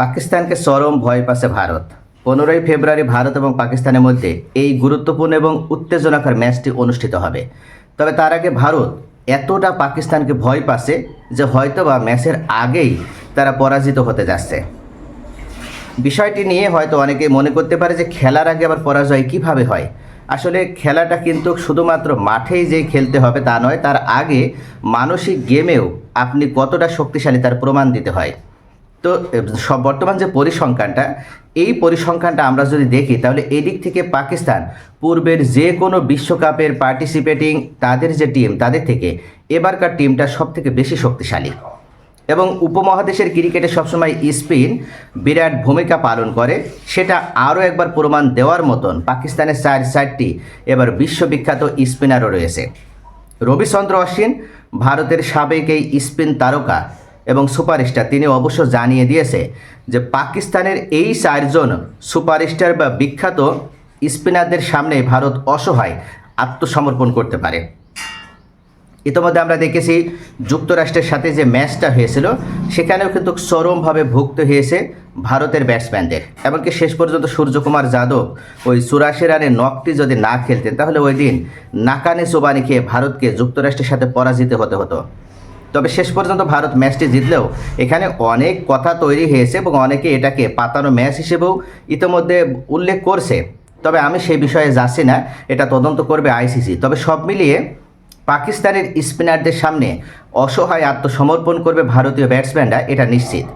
পাকিস্তানকে চরম ভয় পাচ্ছে ভারত। পনেরোই ফেব্রুয়ারি ভারত এবং পাকিস্তানের মধ্যে এই গুরুত্বপূর্ণ এবং উত্তেজনাকর ম্যাচটি অনুষ্ঠিত হবে। তবে তার আগে ভারত এতটা পাকিস্তানকে ভয় পাচ্ছে যে হয়তো বা ম্যাচের আগেই তারা পরাজিত হতে যাচ্ছে। বিষয়টি নিয়ে হয়তো অনেকে মনে করতে পারে যে খেলার আগে আবার পরাজয় কীভাবে হয়। আসলে খেলাটা কিন্তু শুধুমাত্র মাঠেই যে খেলতে হবে তা নয়, তার আগে মানসিক গেমেও আপনি কতটা শক্তিশালী তার প্রমাণ দিতে হয়। তো সব বর্তমান যে পরিসংখ্যানটা, এই পরিসংখ্যানটা আমরা যদি দেখি, তাহলে এদিক থেকে পাকিস্তান পূর্বের যে কোনো বিশ্বকাপের পার্টিসিপেটিং তাদের যে টিম তাদের থেকে এবারকার টিমটা সব থেকে বেশি শক্তিশালী। এবং উপমহাদেশের ক্রিকেটে সবসময় স্পিন বিরাট ভূমিকা পালন করে, সেটা আরও একবার প্রমাণ দেওয়ার মতন পাকিস্তানের চার চারটি এবার বিশ্ববিখ্যাত স্পিনারও রয়েছে। রবিচন্দ্র অশ্বিন, ভারতের সাবেক এই স্পিন তারকা এবং সুপারস্টার তিনি অবশ্য জানিয়ে দিয়েছে যে পাকিস্তানের এই চারজন সুপারস্টার বা বিখ্যাত স্পিনারদের সামনে ভারত অসহায় আত্মসমর্পণ করতে পারে। ইতিমধ্যে আমরা দেখেছি যুক্তরাষ্ট্রের সাথে যে ম্যাচটা হয়েছিল, সেখানেও কিন্তু চরমভাবে ভুক্ত হয়েছে ভারতের ব্যাটসম্যানদের। এমনকি শেষ পর্যন্ত সূর্যকুমার যাদব ওই চুরাশি রানের নকটি যদি না খেলতেন, তাহলে ওই দিন নাকানে চোবানি খেয়ে ভারতকে যুক্তরাষ্ট্রের সাথে পরাজিত হতে হতো। তবে শেষ পর্যন্ত ভারত ম্যাচটি জিতলেও এখানে অনেক কথা তৈরি হয়েছে এবং অনেকে এটাকে পাতানো ম্যাচ হিসেবেও ইতিমধ্যে উল্লেখ করছে। তবে আমি সেই বিষয়ে যাচ্ছি না, এটা তদন্ত করবে আইসিসি। তবে সব মিলিয়ে পাকিস্তানের স্পিনারদের সামনে অসহায় আত্মসমর্পণ করবে ভারতীয় ব্যাটসম্যানরা, এটা নিশ্চিত।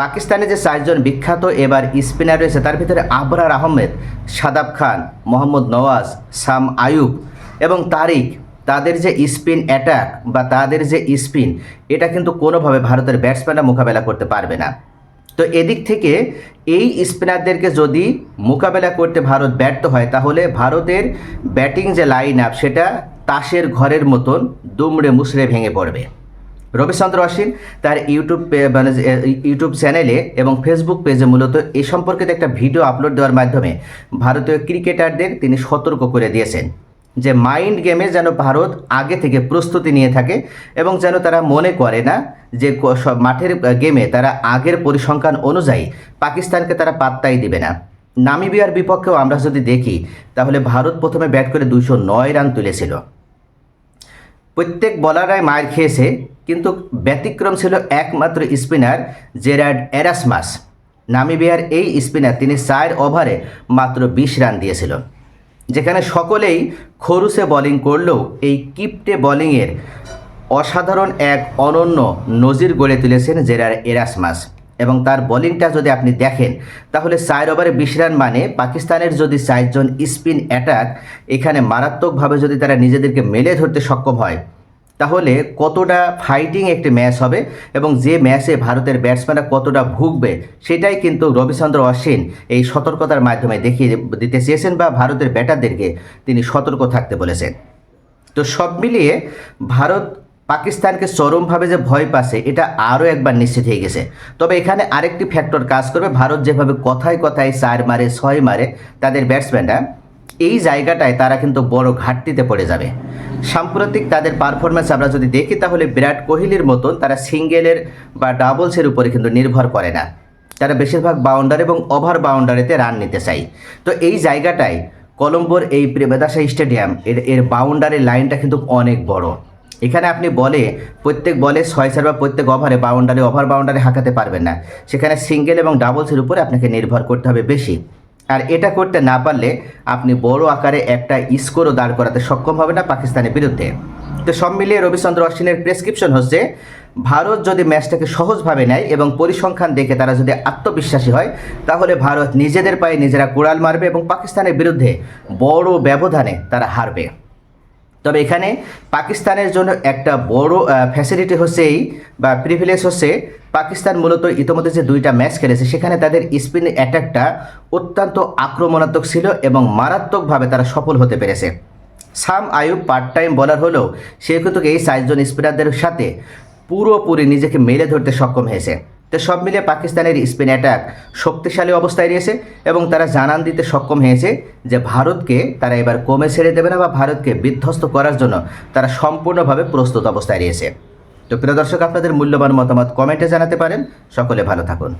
পাকিস্তানে যে চারজন বিখ্যাত এবার স্পিনার রয়েছে, তার ভিতরে আবরার আহমেদ, সাদাব খান, মোহাম্মদ নওয়াজ, সাম আয়ুব এবং তারিক তাদের যে স্পিন অ্যাটাক বা তাদের যে স্পিন, এটা কিন্তু কোনোভাবে ভারতের ব্যাটসম্যানরা মোকাবেলা করতে পারবে না। তো এদিক থেকে এই স্পিনারদেরকে যদি মোকাবেলা করতে ভারত ব্যর্থ হয়, তাহলে ভারতের ব্যাটিং যে লাইন আপ সেটা তাসের ঘরের মতন দুমড়ে মুসড়ে ভেঙে পড়বে। রবিচন্দ্র অশ্বিন তার ইউটিউব মানে ইউটিউব চ্যানেলে এবং ফেসবুক পেজে মূলত এই সম্পর্কিত একটা ভিডিও আপলোড দেওয়ার মাধ্যমে ভারতীয় ক্রিকেটারদের তিনি সতর্ক করে দিয়েছেন। যে মাইন্ড গেমে যেন ভারত আগে থেকে প্রস্তুতি নিয়ে থাকে এবং যেন তারা মনে করে না যে সব মাঠের গেমে তারা আগের পরিসংখ্যান অনুযায়ী পাকিস্তানকে তারা পাত্তাই দিবে না। নামিবিয়ার বিপক্ষেও আমরা যদি দেখি, তাহলে ভারত প্রথমে ব্যাট করে দুইশো নয় রান তুলেছিল। প্রত্যেক বলারাই মার খেয়েছে, কিন্তু ব্যতিক্রম ছিল একমাত্র স্পিনার জেরার্ড এরাসমাস। নামিবিয়ার এই স্পিনার, তিনি চার ওভারে মাত্র বিশ রান দিয়েছিল। যেখানে সকলেই খরুসে বোলিং করলেও এই কিপটে বোলিংয়ের অসাধারণ এক অনন্য নজির গড়ে তুলেছেন জেরার এরাসমাস। এবং তার বোলিংটা যদি আপনি দেখেন, তাহলে চার ওভারে বিশ রান মানে পাকিস্তানের যদি চারজন স্পিন অ্যাটাক এখানে মারাত্মকভাবে যদি তারা নিজেদেরকে মেলে ধরতে সক্ষম হয় তাহলে কতটা ফাইটিং একটি ম্যাচ হবে এবং যে ম্যাচে ভারতের ব্যাটসম্যানরা কতটা ভুগবে, সেটাই কিন্তু রবিচন্দ্র অশ্বিন এই সতর্কতার মাধ্যমে দেখিয়ে দিতে চেয়েছেন বা ভারতের ব্যাটারদেরকে তিনি সতর্ক থাকতে বলেছেন। তো সব মিলিয়ে ভারত পাকিস্তানকে চরমভাবে যে ভয় পাচ্ছে, এটা আরও একবার নিশ্চিত হয়ে গেছে। তবে এখানে আরেকটি ফ্যাক্টর কাজ করবে, ভারত যেভাবে কথায় কথায় চার মারে, ছয় মারে তাদের ব্যাটসম্যানরা এই জায়গাটায় তারা কিন্তু বড় ঘাটতিতে পড়ে যাবে। সাম্প্রতিক তাদের পারফরমেন্স আমরা যদি দেখি, তাহলে বিরাট কোহলির মতন তারা সিঙ্গেলের বা ডাবলসের উপরে কিন্তু নির্ভর করে না। তারা বেশিরভাগ বাউন্ডারি এবং ওভার বাউন্ডারিতে রান নিতে চাই। তো এই জায়গাটায় কলম্বোর এই প্রেমেদাসা স্টেডিয়াম, এর এর বাউন্ডারির লাইনটা কিন্তু অনেক বড়। এখানে আপনি বলে প্রত্যেক বলে ছয় চার বা প্রত্যেক ওভারে বাউন্ডারি ওভার বাউন্ডারি হাঁকাতে পারবেন না। সেখানে সিঙ্গেল এবং ডাবলসের উপরে আপনাকে নির্ভর করতে হবে বেশি। আর এটা করতে না পারলে আপনি বড় আকারে একটা স্কোরও দাঁড় করাতে সক্ষম হবে না পাকিস্তানের বিরুদ্ধে। তো সব মিলিয়ে রবিচন্দ্র অশ্বিনের প্রেসক্রিপশন হচ্ছে, ভারত যদি ম্যাচটাকে সহজভাবে নেয় এবং পরিসংখ্যান দেখে তারা যদি আত্মবিশ্বাসী হয়, তাহলে ভারত নিজেদের পায়ে নিজেরা কোড়াল মারবে এবং পাকিস্তানের বিরুদ্ধে বড় ব্যবধানে তারা হারবে। তবে এখানে পাকিস্তানের জন্য একটা বড় ফ্যাসিলিটি হচ্ছে এই, বা প্রিভিলেজ হচ্ছে পাকিস্তান মূলত ইতিমধ্যে যে দুইটা ম্যাচ খেলেছে, সেখানে তাদের স্পিন অ্যাটাকটা অত্যন্ত আক্রমণাত্মক ছিল এবং মারাত্মকভাবে তারা সফল হতে পেরেছে। সাম আয়ুব পার্ট টাইম বলার হলেও সে কিন্তু এই চারজন স্পিনারদের সাথে পুরোপুরি নিজেকে মেলে ধরতে সক্ষম হয়েছে। তো সব মিলিয়ে পাকিস্তানের স্পিন অ্যাটাক শক্তিশালী অবস্থায় রয়েছে এবং তারা জানান দিতে সক্ষম হয়েছে যে ভারতকে তারা এবার কমে ছেড়ে দেবে না বা ভারতকে বিধ্বস্ত করার জন্য তারা সম্পূর্ণভাবে প্রস্তুত অবস্থায় রয়েছে। তো প্রিয় দর্শক, আপনাদের মূল্যবান মতামত কমেন্টে জানাতে পারেন। সকলে ভালো থাকুন।